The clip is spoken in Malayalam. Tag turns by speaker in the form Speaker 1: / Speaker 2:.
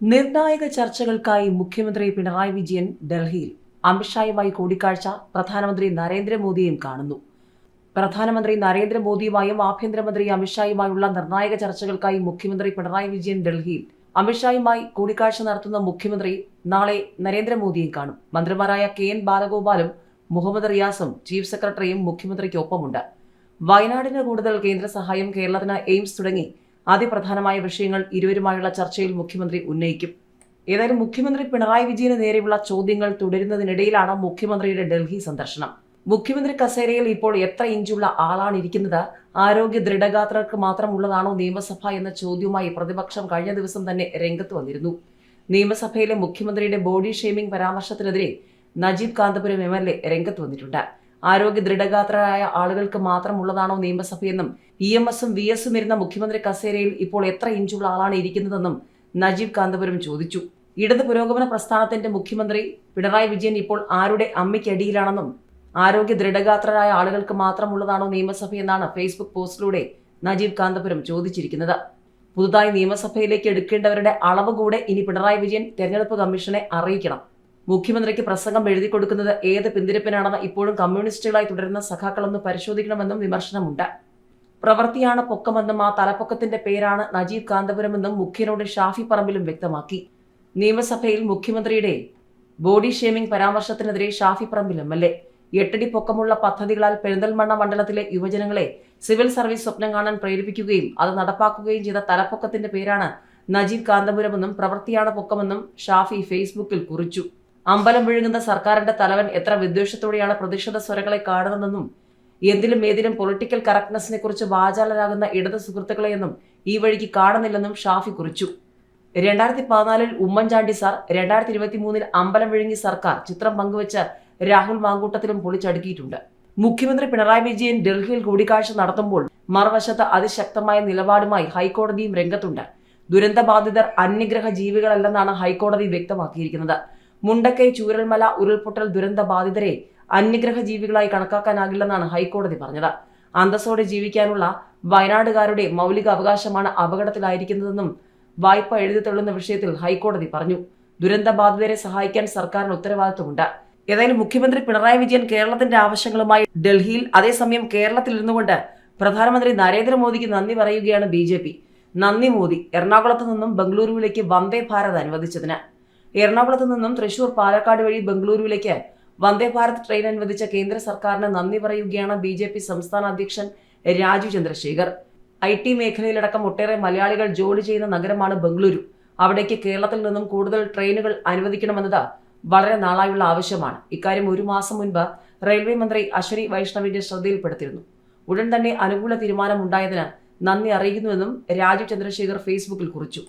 Speaker 1: നിർണായക ചർച്ചകൾക്കായി മുഖ്യമന്ത്രി പിണറായി വിജയൻ ഡൽഹിയിൽ. അമിത്ഷായുമായി കൂടിക്കാഴ്ച പ്രധാനമന്ത്രി നരേന്ദ്രമോദിയെയും കാണുന്നു. പ്രധാനമന്ത്രി നരേന്ദ്രമോദിയുമായും ആഭ്യന്തരമന്ത്രി അമിത്ഷായുമായുള്ള നിർണായക ചർച്ചകൾക്കായി മുഖ്യമന്ത്രി പിണറായി വിജയൻ ഡൽഹിയിൽ. അമിത്ഷായുമായി കൂടിക്കാഴ്ച നടത്തുന്ന മുഖ്യമന്ത്രി നാളെ നരേന്ദ്രമോദിയെ കാണും. മന്ത്രിമാരായ കെ എൻ ബാലഗോപാലും മുഹമ്മദ് റിയാസും ചീഫ് സെക്രട്ടറിയും മുഖ്യമന്ത്രിക്കൊപ്പമുണ്ട്. വയനാടിന് കൂടുതൽ കേന്ദ്ര സഹായം കേരളത്തിന് എയിംസ് തുടങ്ങി. അതിപ്രധാനമായ വിഷയങ്ങൾ ഇരുവരുമായുള്ള ചർച്ചയിൽ മുഖ്യമന്ത്രി ഉന്നയിക്കും. ഏതായാലും മുഖ്യമന്ത്രി പിണറായി വിജയന് നേരെയുള്ള ചോദ്യങ്ങൾ തുടരുന്നതിനിടയിലാണ് മുഖ്യമന്ത്രിയുടെ ഡൽഹി സന്ദർശനം. മുഖ്യമന്ത്രി കസേരയിൽ ഇപ്പോൾ എത്ര ഇഞ്ചുള്ള ആളാണ് ഇരിക്കുന്നത്? ആരോഗ്യ ദൃഢഗാത്രർക്ക് മാത്രമുള്ളതാണോ നിയമസഭ എന്ന ചോദ്യവുമായി പ്രതിപക്ഷം കഴിഞ്ഞ ദിവസം തന്നെ രംഗത്ത് വന്നിരുന്നു. നിയമസഭയിലെ മുഖ്യമന്ത്രിയുടെ body shaming പരാമർശത്തിനെതിരെ Najeeb Kanthapuram M L A രംഗത്ത് വന്നിട്ടുണ്ട്. ആരോഗ്യ ദൃഢഗാത്രരായ ആളുകൾക്ക് മാത്രമുള്ളതാണോ നിയമസഭയെന്നും ഇ എം എസും വി എസും ഇരുന്ന മുഖ്യമന്ത്രി കസേരയിൽ ഇപ്പോൾ എത്ര ഇഞ്ചുള്ള ആളാണ് ഇരിക്കുന്നതെന്നും നജീബ് കാന്തപുരം ചോദിച്ചു. ഇടത് പുരോഗമന പ്രസ്ഥാനത്തിന്റെ മുഖ്യമന്ത്രി പിണറായി വിജയൻ ഇപ്പോൾ ആരുടെ അമ്മയ്ക്കടിയിലാണെന്നും ആരോഗ്യ ദൃഢഗാത്രരായ ആളുകൾക്ക് മാത്രമുള്ളതാണോ നിയമസഭയെന്നാണ് ഫേസ്ബുക്ക് പോസ്റ്റിലൂടെ നജീബ് കാന്തപുരം ചോദിച്ചിരിക്കുന്നത്. പുതുതായി നിയമസഭയിലേക്ക് എടുക്കേണ്ടവരുടെ അളവ് കൂടെ ഇനി പിണറായി വിജയൻ തെരഞ്ഞെടുപ്പ് കമ്മീഷനെ അറിയിക്കണം. മുഖ്യമന്ത്രിക്ക് പ്രസംഗം എഴുതി കൊടുക്കുന്നത് ഏത് പിന്തിരിപ്പിനാണെന്ന് ഇപ്പോഴും കമ്മ്യൂണിസ്റ്റുകളായി തുടരുന്ന സഖാക്കളൊന്ന് പരിശോധിക്കണമെന്നും വിമർശനമുണ്ട്. പ്രവൃത്തിയാണ് പൊക്കമെന്നും ആ തലപ്പൊക്കത്തിന്റെ പേരാണ് നജീബ് കാന്തപുരമെന്നും മുഖ്യനോട് ഷാഫി പറമ്പിലും വ്യക്തമാക്കി. നിയമസഭയിൽ മുഖ്യമന്ത്രിയുടെ body shaming പരാമർശത്തിനെതിരെ Shafi Parambil M L A. എട്ടടി പൊക്കമുള്ള പദ്ധതികളാൽ പെരിന്തൽമണ്ണ മണ്ഡലത്തിലെ യുവജനങ്ങളെ സിവിൽ സർവീസ് സ്വപ്നം കാണാൻ പ്രേരിപ്പിക്കുകയും അത് നടപ്പാക്കുകയും ചെയ്ത തലപ്പൊക്കത്തിന്റെ പേരാണ് നജീബ് കാന്തപുരമെന്നും പ്രവൃത്തിയാണ് പൊക്കമെന്നും ഷാഫി ഫേസ്ബുക്കിൽ കുറിച്ചു. അമ്പലം വിഴുങ്ങുന്ന സർക്കാരിന്റെ തലവൻ എത്ര വിദ്വേഷത്തോടെയാണ് പ്രതിഷേധ സ്വരങ്ങളെ കാണുന്നതെന്നും എന്തിലും ഏതിലും പൊളിറ്റിക്കൽ കറക്റ്റ്നെസ്സിനെ കുറിച്ച് വാചാലരാകുന്ന ഇടത് സുഹൃത്തുക്കളെയെന്നും ഈ വഴിക്ക് കാണുന്നില്ലെന്നും ഷാഫി കുറിച്ചു. രണ്ടായിരത്തി പതിനാലിൽ ഉമ്മൻചാണ്ടി സാർ രണ്ടായിരത്തി ഇരുപത്തി മൂന്നിൽ അമ്പലം വിഴുങ്ങി സർക്കാർ ചിത്രം പങ്കുവച്ച് രാഹുൽ മാങ്കൂട്ടത്തിലും പൊളിച്ചടുക്കിയിട്ടുണ്ട്. മുഖ്യമന്ത്രി പിണറായി വിജയൻ ഡൽഹിയിൽ കൂടിക്കാഴ്ച നടത്തുമ്പോൾ മറുവശത്ത് അതിശക്തമായ നിലപാടുമായി ഹൈക്കോടതിയും രംഗത്തുണ്ട്. ദുരന്തബാധിതർ അന്യഗ്രഹ ജീവികളല്ലെന്നാണ് ഹൈക്കോടതി വ്യക്തമാക്കിയിരിക്കുന്നത്. മുണ്ടക്കൈ ചൂരൽമല ഉരുൾപൊട്ടൽ ദുരന്ത ബാധിതരെ അന്യഗ്രഹ ജീവികളായി കണക്കാക്കാനാകില്ലെന്നാണ് ഹൈക്കോടതി പറഞ്ഞത്. അന്തസ്സോടെ ജീവിക്കാനുള്ള വയനാടുകാരുടെ മൗലിക അവകാശമാണ് അപകടത്തിലായിരിക്കുന്നതെന്നും വായ്പ എഴുതി തള്ളുന്ന വിഷയത്തിൽ ഹൈക്കോടതി പറഞ്ഞു. ദുരന്ത ബാധിതരെ സഹായിക്കാൻ സർക്കാരിന് ഉത്തരവാദിത്വമുണ്ട്. ഏതായാലും മുഖ്യമന്ത്രി പിണറായി വിജയൻ കേരളത്തിന്റെ ആവശ്യങ്ങളുമായി ഡൽഹിയിൽ അതേസമയം കേരളത്തിൽ ഇരുന്നുകൊണ്ട് പ്രധാനമന്ത്രി നരേന്ദ്രമോദിക്ക് നന്ദി പറയുകയാണ് ബി നന്ദി മോദി. എറണാകുളത്ത് നിന്നും ബംഗളൂരുവിലേക്ക് വന്ദേ ഭാരത് അനുവദിച്ചതിന്. എറണാകുളത്ത് നിന്നും തൃശൂർ പാലക്കാട് വഴി ബംഗളൂരുവിലേക്ക് വന്ദേ ഭാരത് ട്രെയിൻ അനുവദിച്ച കേന്ദ്ര സർക്കാരിന് നന്ദി പറയുകയാണ് ബി ജെ പി സംസ്ഥാന അധ്യക്ഷൻ രാജു ചന്ദ്രശേഖർ. ഐ ടി മേഖലയിലടക്കം ഒട്ടേറെ മലയാളികൾ ജോലി ചെയ്യുന്ന നഗരമാണ് ബംഗളൂരു. അവിടേക്ക് കേരളത്തിൽ നിന്നും കൂടുതൽ ട്രെയിനുകൾ അനുവദിക്കണമെന്നത് വളരെ നാളായുള്ള ആവശ്യമാണ്. ഇക്കാര്യം ഒരു മാസം മുൻപ് റെയിൽവേ മന്ത്രി അശ്വനി വൈഷ്ണവിന്റെ ശ്രദ്ധയിൽപ്പെടുത്തിയിരുന്നു. ഉടൻ തന്നെ അനുകൂല തീരുമാനം ഉണ്ടായതിന് നന്ദി അറിയിക്കുന്നുവെന്നും രാജു ചന്ദ്രശേഖർ ഫേസ്ബുക്കിൽ കുറിച്ചു.